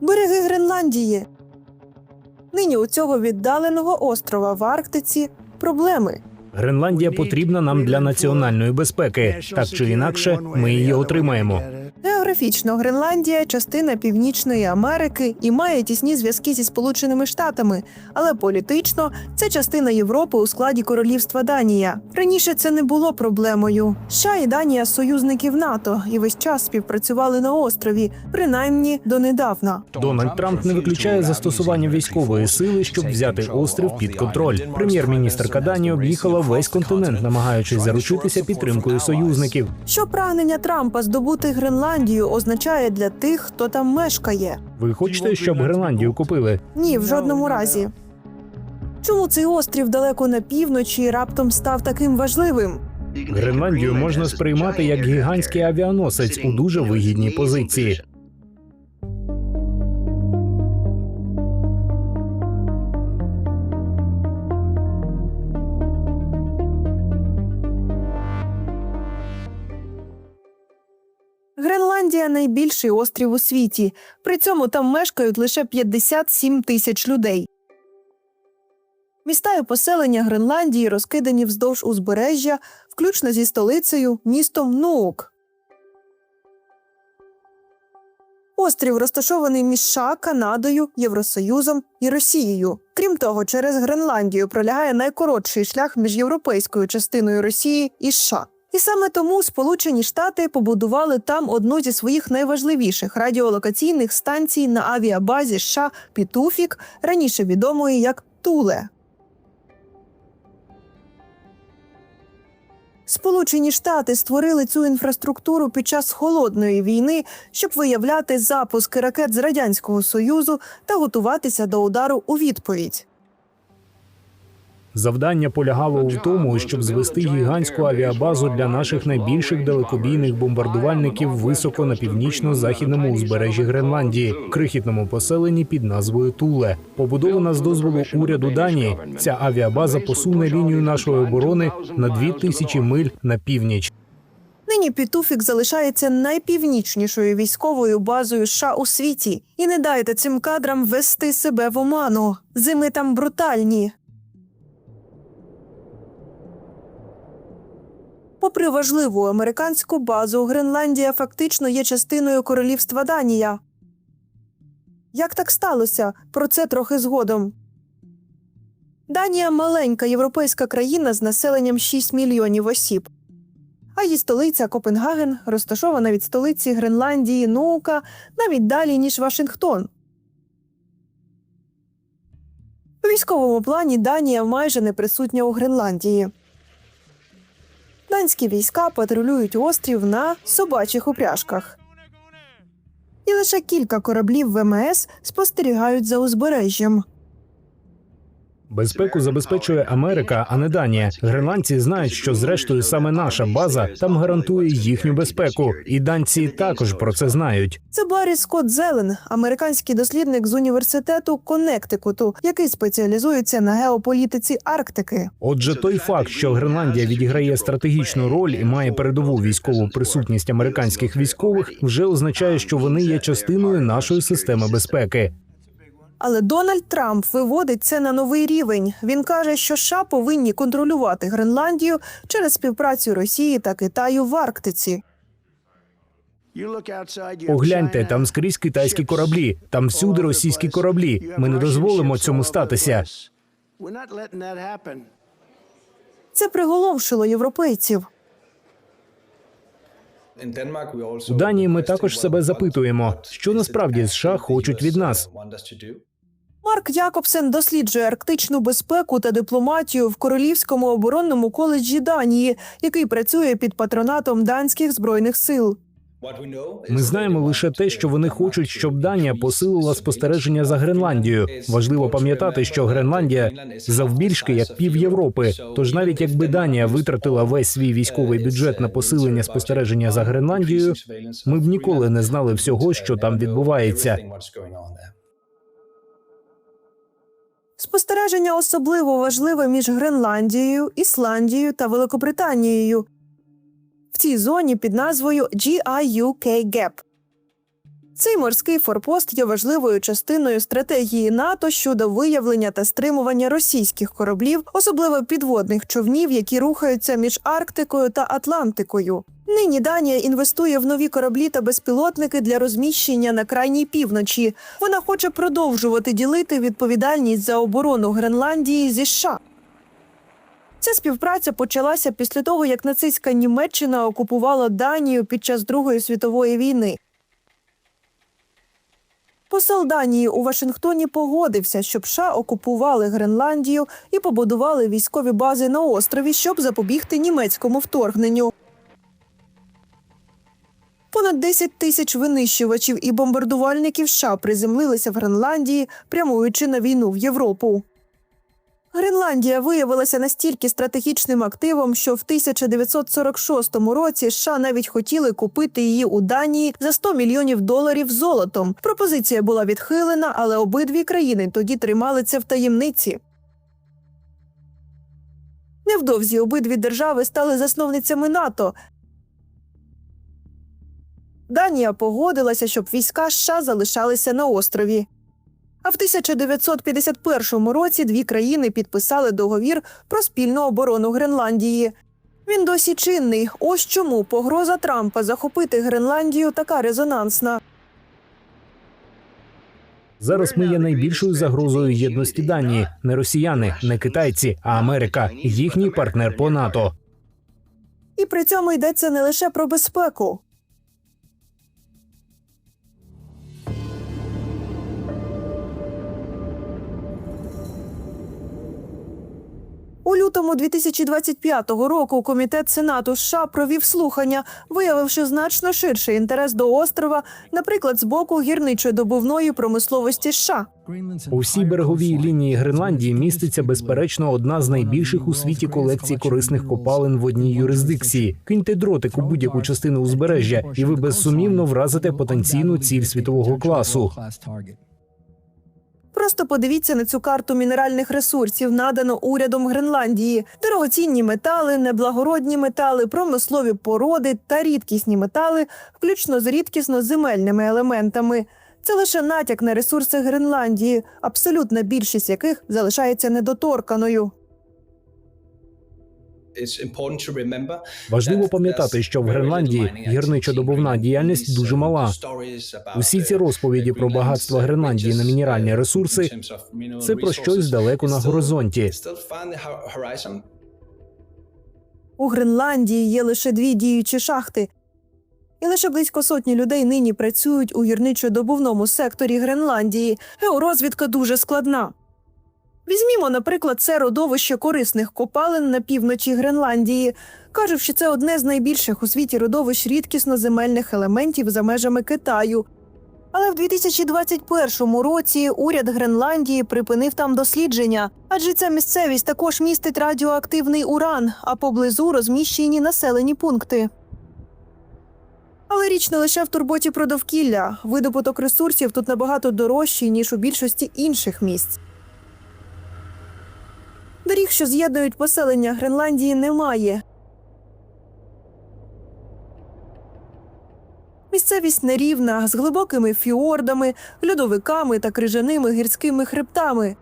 Береги Гренландії. Нині у цього віддаленого острова в Арктиці проблеми. Гренландія потрібна нам для національної безпеки. Так чи інакше, ми її отримаємо. Географічно Гренландія частина Північної Америки і має тісні зв'язки зі Сполученими Штатами, але політично це частина Європи у складі королівства Данія. Раніше це не було проблемою. США і Данія союзників НАТО і весь час співпрацювали на острові, принаймні донедавна. Дональд Трамп не виключає застосування військової сили, щоб взяти острів під контроль. Прем'єр-міністрка Данії об'їхала весь континент, намагаючись заручитися підтримкою союзників. Що прагнення Трампа здобути Гренландію означає для тих, хто там мешкає. Ви хочете, щоб Гренландію купили? Ні, в жодному разі. Чому цей острів далеко на півночі раптом став таким важливим? Гренландію можна сприймати як гігантський авіаносець у дуже вигідній позиції. Гренландія найбільший острів у світі. При цьому там мешкають лише 57 тисяч людей. Міста і поселення Гренландії розкидані вздовж узбережжя, включно зі столицею містом Нуук. Острів розташований між США, Канадою, Євросоюзом і Росією. Крім того, через Гренландію пролягає найкоротший шлях між європейською частиною Росії і США. І саме тому Сполучені Штати побудували там одну зі своїх найважливіших радіолокаційних станцій на авіабазі США Пітуфік, раніше відомої як Туле. Сполучені Штати створили цю інфраструктуру під час холодної війни, щоб виявляти запуски ракет з радянського союзу та готуватися до удару у відповідь. Завдання полягало в тому, щоб звести гігантську авіабазу для наших найбільших далекобійних бомбардувальників високо на північно-західному узбережжі Гренландії, крихітному поселенні під назвою Туле. Побудована з дозволу уряду Данії. Ця авіабаза посуне лінію нашої оборони на дві тисячі миль на північ. Нині Пітуфік залишається найпівнічнішою військовою базою США у світі. І не дайте цим кадрам вести себе в оману. Зими там брутальні. Попри важливу американську базу, Гренландія фактично є частиною королівства Данія. Як так сталося? Про це трохи згодом. Данія маленька європейська країна з населенням 6 мільйонів осіб. А її столиця Копенгаген розташована від столиці Гренландії Нуука навіть далі, ніж Вашингтон. У військовому плані Данія майже не присутня у Гренландії. Данські війська патрулюють острів на собачих упряжках. І лише кілька кораблів ВМС спостерігають за узбережжям. Безпеку забезпечує Америка, а не Данія. Гренландці знають, що зрештою саме наша база там гарантує їхню безпеку, і данці також про це знають. Це Баррі Скотт Зелен, американський дослідник з університету Коннектикуту, який спеціалізується на геополітиці Арктики. Отже, той факт, що Гренландія відіграє стратегічну роль і має передову військову присутність американських військових, вже означає, що вони є частиною нашої системи безпеки. Але Дональд Трамп виводить це на новий рівень. Він каже, що США повинні контролювати Гренландію через співпрацю Росії та Китаю в Арктиці. Погляньте, там скрізь китайські кораблі, там всюди російські кораблі. Ми не дозволимо цьому статися. Це приголомшило європейців. У Данії ми також себе запитуємо, що насправді США хочуть від нас. Марк Якобсен досліджує арктичну безпеку та дипломатію в Королівському оборонному коледжі Данії, який працює під патронатом данських збройних сил. Ми знаємо лише те, що вони хочуть, щоб Данія посилила спостереження за Гренландією. Важливо пам'ятати, що Гренландія завбільшки як пів Європи. Тож навіть якби Данія витратила весь свій військовий бюджет на посилення спостереження за Гренландією, ми б ніколи не знали всього, що там відбувається. Спостереження особливо важливе між Гренландією, Ісландією та Великобританією в цій зоні під назвою GIUK Gap. Цей морський форпост є важливою частиною стратегії НАТО щодо виявлення та стримування російських кораблів, особливо підводних човнів, які рухаються між Арктикою та Атлантикою. Нині Данія інвестує в нові кораблі та безпілотники для розміщення на крайній півночі. Вона хоче продовжувати ділити відповідальність за оборону Гренландії зі США. Ця співпраця почалася після того, як нацистська Німеччина окупувала Данію під час Другої світової війни. Посол Данії у Вашингтоні погодився, щоб США окупували Гренландію і побудували військові бази на острові, щоб запобігти німецькому вторгненню. Понад 10 тисяч винищувачів і бомбардувальників США приземлилися в Гренландії, прямуючи на війну в Європу. Гренландія виявилася настільки стратегічним активом, що в 1946 році США навіть хотіли купити її у Данії за 100 мільйонів доларів золотом. Пропозиція була відхилена, але обидві країни тоді тримали це в таємниці. Невдовзі обидві держави стали засновницями НАТО. Данія погодилася, щоб війська США залишалися на острові. А в 1951 році дві країни підписали договір про спільну оборону Гренландії. Він досі чинний. Ось чому погроза Трампа захопити Гренландію така резонансна. Зараз ми є найбільшою загрозою єдності Данії. Не росіяни, не китайці, а Америка, їхній партнер по НАТО. І при цьому йдеться не лише про безпеку. У лютому 2025 року комітет Сенату США провів слухання, виявивши значно ширший інтерес до острова, наприклад, з боку гірничо-добувної промисловості США. У всій береговій лінії Гренландії міститься безперечно одна з найбільших у світі колекцій корисних копалин в одній юрисдикції. Киньте дротик у будь-яку частину узбережжя, і ви безсумнівно вразите потенційну ціль світового класу. Просто подивіться на цю карту мінеральних ресурсів, надану урядом Гренландії: дорогоцінні метали, неблагородні метали, промислові породи та рідкісні метали, включно з рідкісно земельними елементами. Це лише натяк на ресурси Гренландії, абсолютна більшість яких залишається недоторканою. Важливо пам'ятати, що в Гренландії гірничо-добувна діяльність дуже мала. Усі ці розповіді про багатство Гренландії на мінеральні ресурси це про щось далеко на горизонті. У Гренландії є лише дві діючі шахти, і лише близько сотні людей нині працюють у гірничо-добувному секторі Гренландії. Георозвідка дуже складна. Візьмімо, наприклад, це родовище корисних копалин на півночі Гренландії. Кажуть, що це одне з найбільших у світі родовищ рідкісно земельних елементів за межами Китаю. Але в 2021 році уряд Гренландії припинив там дослідження, адже ця місцевість також містить радіоактивний уран, а поблизу розміщені населені пункти. Але річ не лише в турботі про довкілля. Видобуток ресурсів тут набагато дорожчий, ніж у більшості інших місць. Доріг, що з'єднують поселення Гренландії, немає. Місцевість нерівна, з глибокими фіордами, льодовиками та крижаними гірськими хребтами.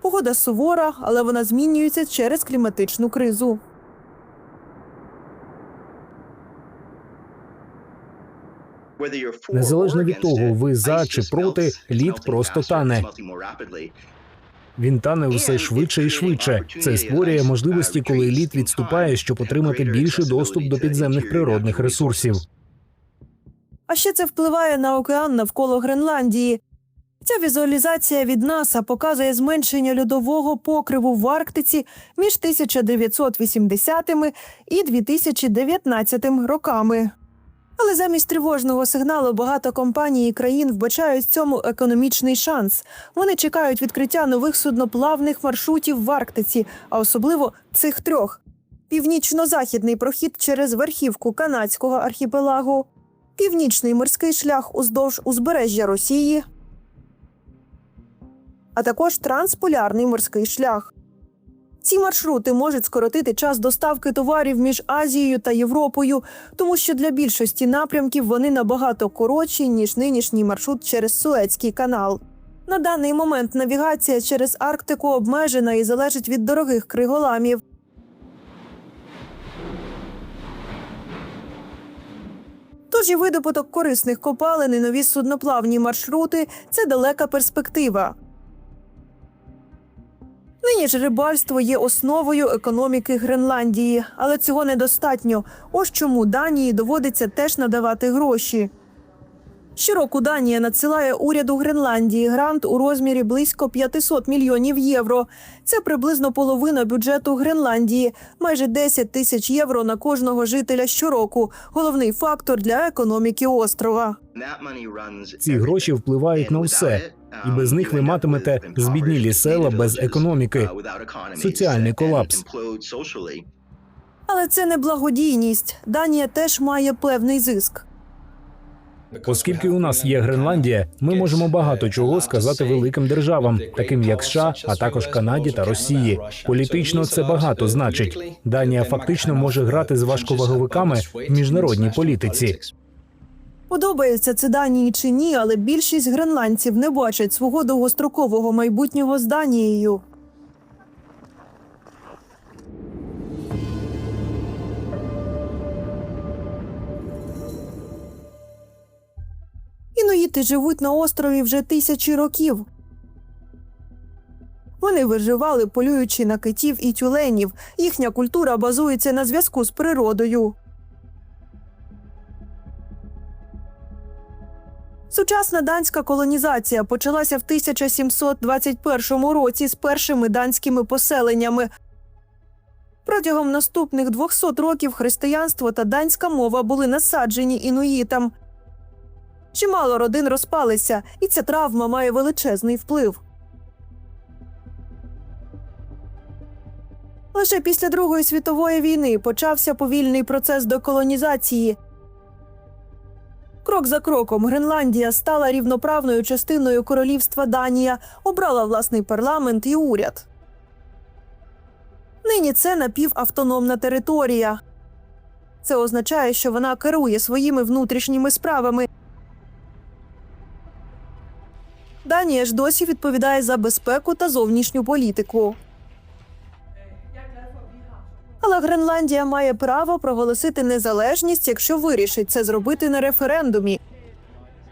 Погода сувора, але вона змінюється через кліматичну кризу. Незалежно від того, ви за чи проти, лід просто тане. Він тане усе швидше і швидше. Це створює можливості, коли лід відступає, щоб отримати більший доступ до підземних природних ресурсів. А ще це впливає на океан навколо Гренландії. Ця візуалізація від НАСА показує зменшення льодового покриву в Арктиці між 1980 і 2019 роками. Але замість тривожного сигналу багато компаній і країн вбачають цьому економічний шанс. Вони чекають відкриття нових судноплавних маршрутів в Арктиці, а особливо цих трьох: північно-західний прохід через верхівку канадського архіпелагу, північний морський шлях уздовж узбережжя Росії, а також трансполярний морський шлях. Ці маршрути можуть скоротити час доставки товарів між Азією та Європою, тому що для більшості напрямків вони набагато коротші ніж нинішній маршрут через Суецький канал. На даний момент навігація через Арктику обмежена і залежить від дорогих криголамів. Тож і видобуток корисних копалин і нові судноплавні маршрути це далека перспектива. Нині ж рибальство є основою економіки Гренландії, але цього недостатньо. Ось чому Данії доводиться теж надавати гроші. Щороку Данія надсилає уряду Гренландії грант у розмірі близько 500 мільйонів євро. Це приблизно половина бюджету Гренландії, майже 10 тисяч євро на кожного жителя щороку. Головний фактор для економіки острова. Ці гроші впливають на все, і без них ви матимете збіднілі села без економіки, соціальний колапс. Але це не благодійність. Данія теж має певний зиск. Оскільки у нас є Гренландія, ми можемо багато чого сказати великим державам, таким як США, а також Канаді та Росії. Політично це багато значить. Данія фактично може грати з важковаговиками в міжнародній політиці. Подобається це Данії чи ні, але більшість гренландців не бачать свого довгострокового майбутнього з Данією. Інуїти живуть на острові вже тисячі років. Вони виживали, полюючи на китів і тюленів. Їхня культура базується на зв'язку з природою. Сучасна данська колонізація почалася в 1721 році з першими данськими поселеннями. Протягом наступних 200 років християнство та данська мова були насаджені інуїтам. Чимало родин розпалися, і ця травма має величезний вплив. Лише після Другої світової війни почався повільний процес деколонізації. Крок за кроком Гренландія стала рівноправною частиною королівства Данія, обрала власний парламент і уряд. Нині це напівавтономна територія. Це означає, що вона керує своїми внутрішніми справами. Данія ж досі відповідає за безпеку та зовнішню політику. Але Гренландія має право проголосити незалежність, якщо вирішить це зробити на референдумі.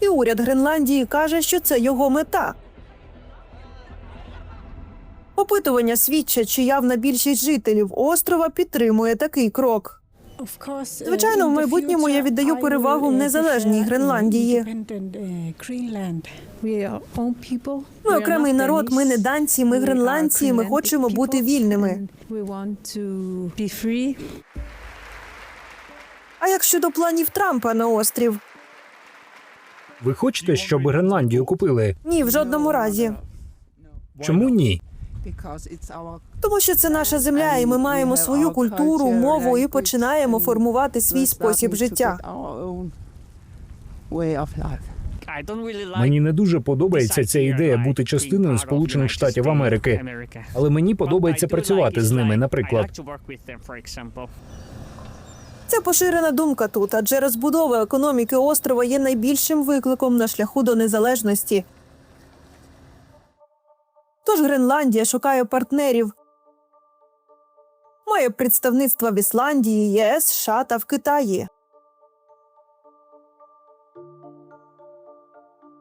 І уряд Гренландії каже, що це його мета. Опитування свідчать, що явна більшість жителів острова підтримує такий крок. Звичайно, в майбутньому я віддаю перевагу незалежній Гренландії. Ми окремий народ, ми не данці, ми гренландці, ми хочемо бути вільними. А як щодо планів Трампа на острів? Ви хочете, щоб Гренландію купили? Ні, в жодному разі. Чому ні? Тому що це наша земля, і ми маємо свою культуру, мову і починаємо формувати свій спосіб життя. Мені не дуже подобається ця ідея бути частиною Сполучених Штатів Америки, але мені подобається працювати з ними, наприклад. Це поширена думка тут, адже розбудова економіки острова є найбільшим викликом на шляху до незалежності. Тож Гренландія шукає партнерів. Має представництва в Ісландії, ЄС, США та в Китаї.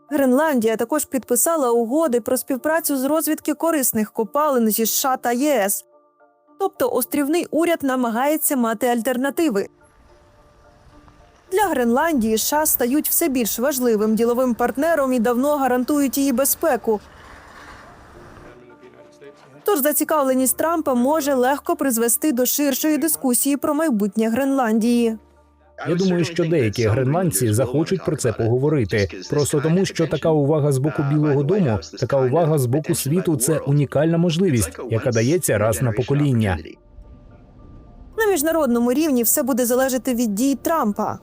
Гренландія також підписала угоди про співпрацю з розвідки корисних копалин зі США та ЄС. Тобто острівний уряд намагається мати альтернативи. Для Гренландії США стають все більш важливим діловим партнером і давно гарантують її безпеку. Тож зацікавленість Трампа може легко призвести до ширшої дискусії про майбутнє Гренландії. Я думаю, що деякі гренландці захочуть про це поговорити. Просто тому, що така увага з боку Білого Дому, така увага з боку світу це унікальна можливість, яка дається раз на покоління. На міжнародному рівні все буде залежати від дій Трампа.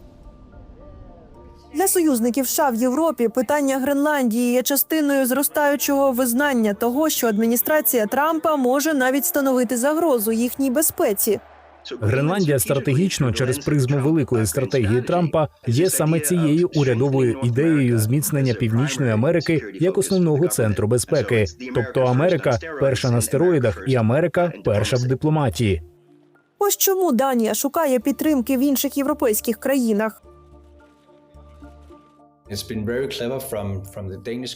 Для союзників США в Європі питання Гренландії є частиною зростаючого визнання того, що адміністрація Трампа може навіть становити загрозу їхній безпеці. Гренландія стратегічно через призму великої стратегії Трампа є саме цією урядовою ідеєю зміцнення Північної Америки як основного центру безпеки. Тобто Америка перша на стероїдах, і Америка перша в дипломатії. Ось чому Данія шукає підтримки в інших європейських країнах.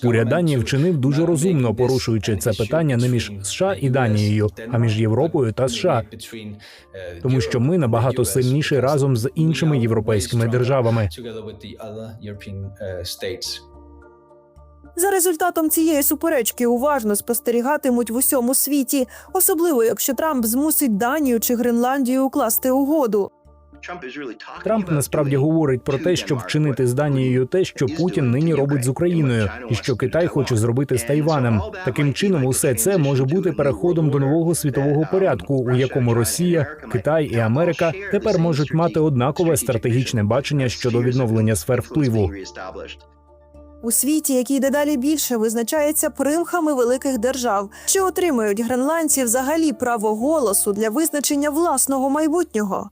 Уряд Данії вчинив дуже розумно, порушуючи це питання не між США і Данією, а між Європою та США. Тому що ми набагато сильніші разом з іншими європейськими державами. За результатом цієї суперечки уважно спостерігатимуть в усьому світі, особливо якщо Трамп змусить Данію чи Гренландію укласти угоду. Трамп насправді говорить про те, щоб вчинити з Данією те, що Путін нині робить з Україною, і що Китай хоче зробити з Тайванем. Таким чином, усе це може бути переходом до нового світового порядку, у якому Росія, Китай і Америка тепер можуть мати однакове стратегічне бачення щодо відновлення сфер впливу. У світі, який дедалі більше визначається примхами великих держав, чи отримають гренландці взагалі право голосу для визначення власного майбутнього.